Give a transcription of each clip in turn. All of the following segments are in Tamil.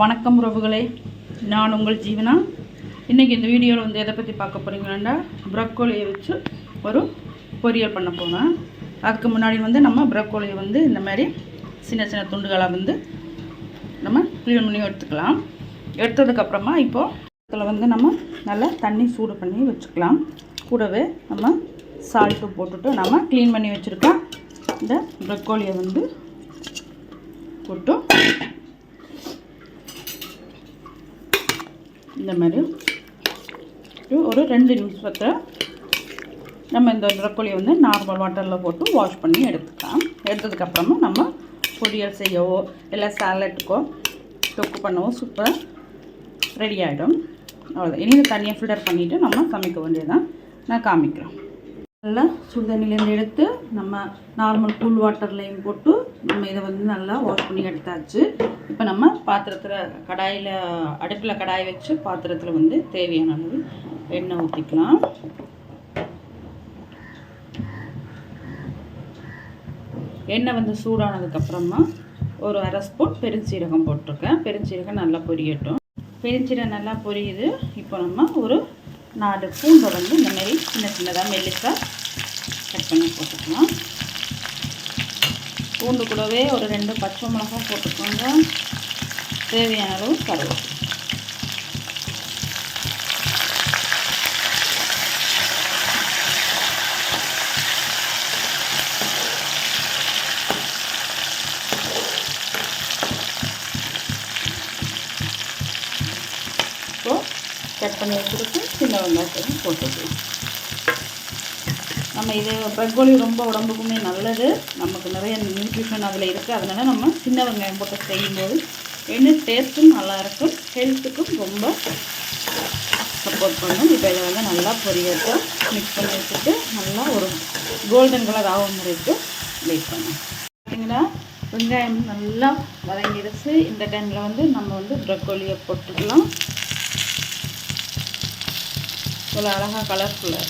வணக்கம் உறவுகளே. நான் உங்கள் ஜீவனா? இன்றைக்கி இந்த வீடியோவில் வந்து எதை பற்றி பார்க்க போகிறீங்கன்னா ப்ரக்கோலியை வச்சு ஒரு பொரியல் பண்ண போகிறேன் அதுக்கு முன்னாடி வந்து நம்ம ப்ரக்கோலியை வந்து இந்த மாதிரி சின்ன சின்ன துண்டுகளாக வந்து நம்ம க்ளீன் பண்ணி எடுத்துக்கலாம். எடுத்ததுக்கப்புறமா இப்போது இதில் வந்து நம்ம நல்லா தண்ணி சூடு பண்ணி வச்சுக்கலாம். கூடவே நம்ம சால்ட்டு போட்டுட்டு நம்ம க்ளீன் பண்ணி வச்சுருக்கோம் இந்த ப்ரக்கோலியை வந்து போட்டு இந்த மாதிரி. ஒரு ரெண்டு நிமிஷத்தை நம்ம இந்த ப்ரக்கோலியை வந்து நார்மல் வாட்டரில் போட்டு வாஷ் பண்ணி எடுத்துக்கலாம். எடுத்ததுக்கப்புறமா நம்ம பொரியல் செய்யவோ இல்லை சாலட்டுக்கோ தொக்கு பண்ணவோ சூப்பர் ரெடி ஆகிடும் அவ்வளோதான் இனி தனியாக ஃபில்டர் பண்ணிவிட்டு நம்ம சமைக்க வேண்டியதான் நான் காமிக்கிறேன். நல்லா சுடுதண்ணிலேருந்து எடுத்து நம்ம நார்மல் கூல் வாட்டர்லையும் போட்டு நம்ம இதை வந்து நல்லா வாஷ் பண்ணி எடுத்தாச்சு. இப்போ நம்ம பாத்திரத்தில் கடாயில் அடுப்பில் கடாய் வச்சு பாத்திரத்தில் வந்து தேவையான அளவு எண்ணெய் ஊற்றிக்கலாம் எண்ணெய் வந்து சூடானதுக்கப்புறமா ஒரு அரை ஸ்பூன் பெருஞ்சீரகம் போட்டிருக்கேன். பெருஞ்சீரகம் நல்லா பொரியட்டும். பெருஞ்சீரகம் நல்லா பொரியுது. இப்போ நம்ம ஒரு நாலு பூண்டை வந்து இந்த மாதிரி சின்ன சின்னதாக மெல்லிசாக கட் பண்ணி போட்டுக்கலாம். பூண்டு கூடவே ஒரு ரெண்டு பச்சை மிளகாய் போட்டுக்கோங்க. தேவையான அளவு கருவேப்பிலை இப்போ கட் பண்ணி வச்சுருக்கு சின்ன வெங்காயத்தையும் போட்டுக்கலாம். நம்ம இது ப்ரக்கோலி ரொம்ப உடம்புக்குமே நல்லது. நமக்கு நிறைய நியூட்ரிஷன் அதில் இருக்குது அதனால் நம்ம சின்ன வெங்காயம் போட்டு செய்யும்போது என்ன டேஸ்ட்டும் நல்லாயிருக்கும் ஹெல்த்துக்கும் ரொம்ப சப்போர்ட் பண்ணும். இப்போ இதை வந்து நல்லா பொரியட்டும் மிக்ஸ் பண்ணி வச்சுட்டு நல்லா ஒரு கோல்டன் கலர் ஆகும் வரைக்கும் வெயிட் பண்ணும் பார்த்தீங்கன்னா வெங்காயம் நல்லா வதங்கிடுச்சு. இந்த டைமில் வந்து நம்ம வந்து ப்ரக்கோலியை போட்டுக்கலாம். இவ்வளோ அழகாக கலர்ஃபுல்லாக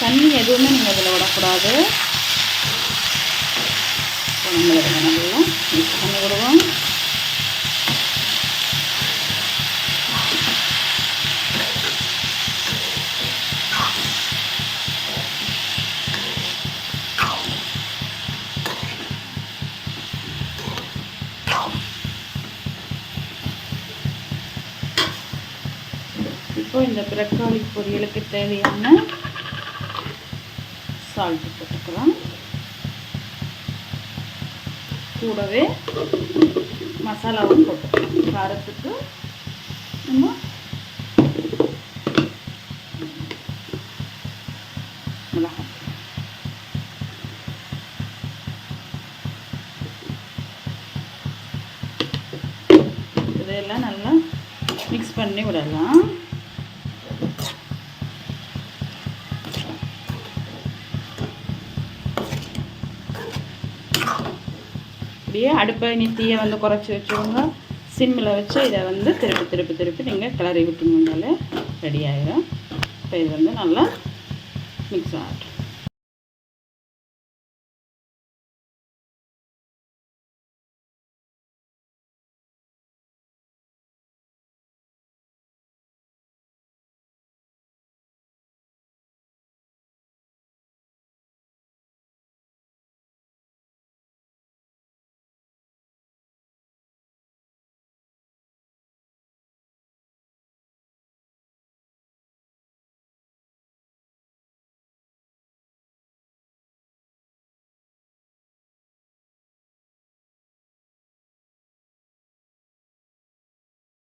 தண்ணி எதுவுமே நீங்கள் அதில் விடக்கூடாது. நம்ம நல்லா இப்போ இந்த பிரக்காளி பொரியலுக்கு தேவையான சால்ட்டு போட்டுக்கலாம். கூடவே மசாலாவும் போட்டுக்கலாம். காரத்துக்கு நம்ம மிளகாய். நல்லா மிக்ஸ் பண்ணி விடலாம். அப்படியே அடுப்பை நித்தியை வந்து குறைச்சி வச்சுக்கோங்க. சிம்மில் வச்சு இதை வந்து திருப்பி திருப்பி திருப்பி நீங்கள் கிளறி விட்டுங்கனாலே ரெடி ஆகிடும் இப்போ இது வந்து நல்லா மிக்ஸ் ஆகட்டும்.